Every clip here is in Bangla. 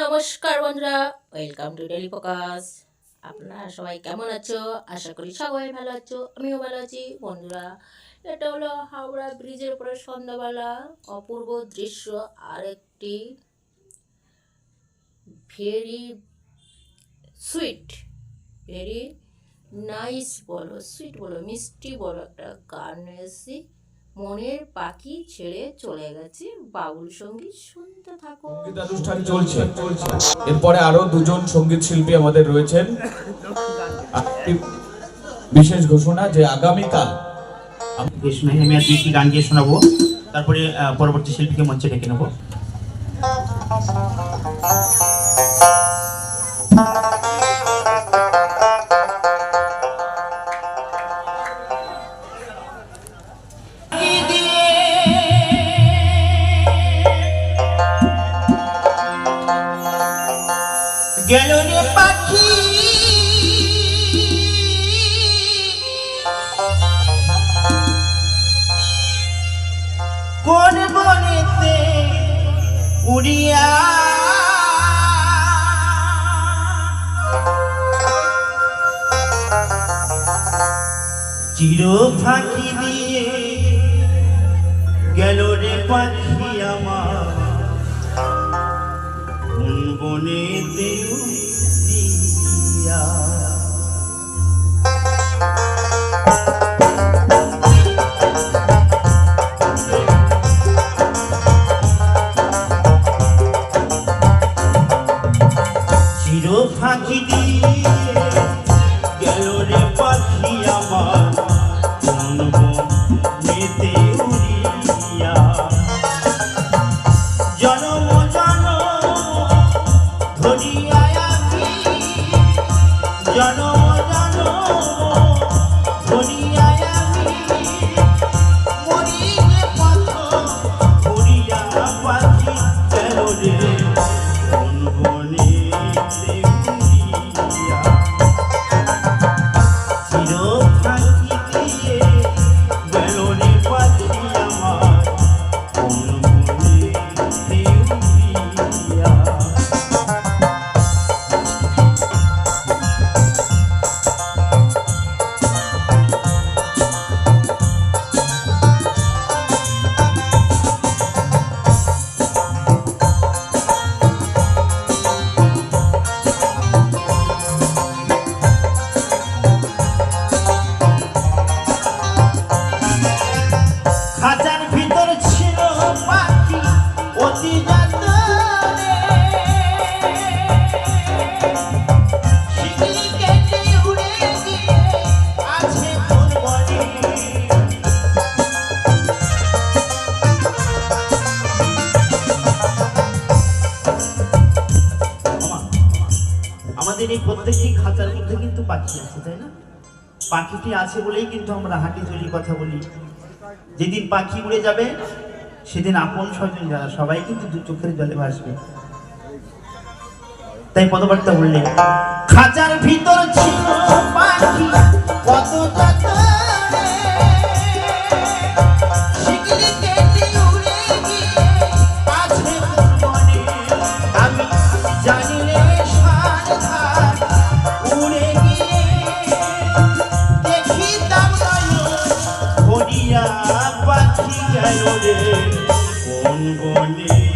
নমস্কার বন্ধুরা ওয়েলকাম টু ডেলি ফোকাস আপনারা সবাই কেমন আছো? আশা করি সবাই ভালো আছো, আমিও ভালো আছি। বন্ধুরা, এটা হলো হাওড়া ব্রিজের উপরে সন্ধ্যাবেলা অপূর্ব দৃশ্য আর একটি ভেরি সুইট ভেরি নাইস বলো সুইট বলো, মিষ্টি বলো একটা গান এসেছি মনের পাখি ছেড়ে চলে গেছে। বাউল সংগীত শুনতে থাকো অনুষ্ঠান চলছে। এরপরে আরও দুজন সংগীত শিল্পী আমাদের রয়েছেন। বিশেষ ঘোষণা যে আগামীকাল আমি আর দুইটি গান গিয়ে শোনাবো। তারপরে পরবর্তী শিল্পীকে মঞ্চে ডেকে নেব। গেল রে পাখি। কোন বনেতে উড়িয়া চির ফাঁকি দিয়ে গেল রে পাখি আমার। কোন দেউ উড়িয়া জনম আমাদের এই প্রত্যেকটি খাঁচার মধ্যে কিন্তু পাখি আছে, তাই না? পাখিটি আছে বলেই কিন্তু আমরা হাঁটি চলি কথা বলি। যেদিন পাখি উড়ে যাবে, সেদিন আপন স্বজন যারা, সবাই কিন্তু দু চোখের জলে ভাসবে। তাই পদবার্তা বললেন, খাঁচার ভিতর ছিল পাখি কত গেল রে কোন বনে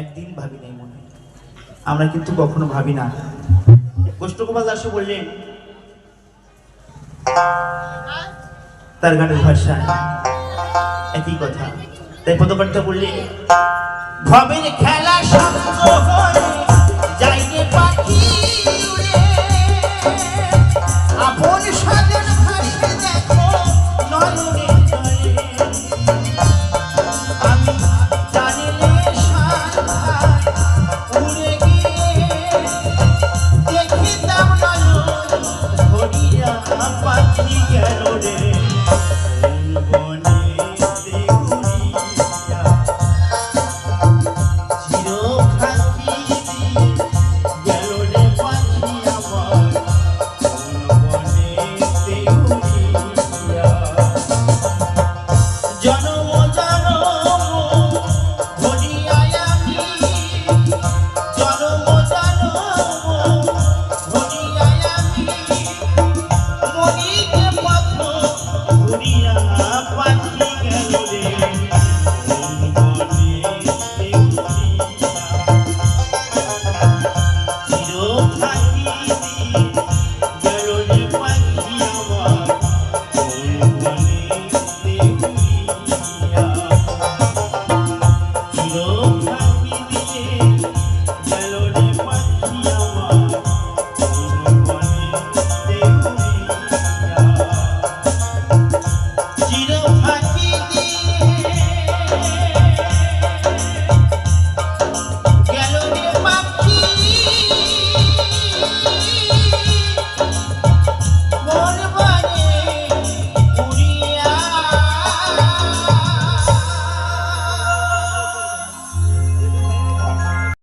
একদিন ভাবি নাই মনে আমরা কিন্তু কখনো ভাবি না। গোষ্ঠগোপাল দাসও বললেন, তার গানের ভাষা একই কথা। তাই পদকর্তা বললেন, ভবের খেলা হয়ে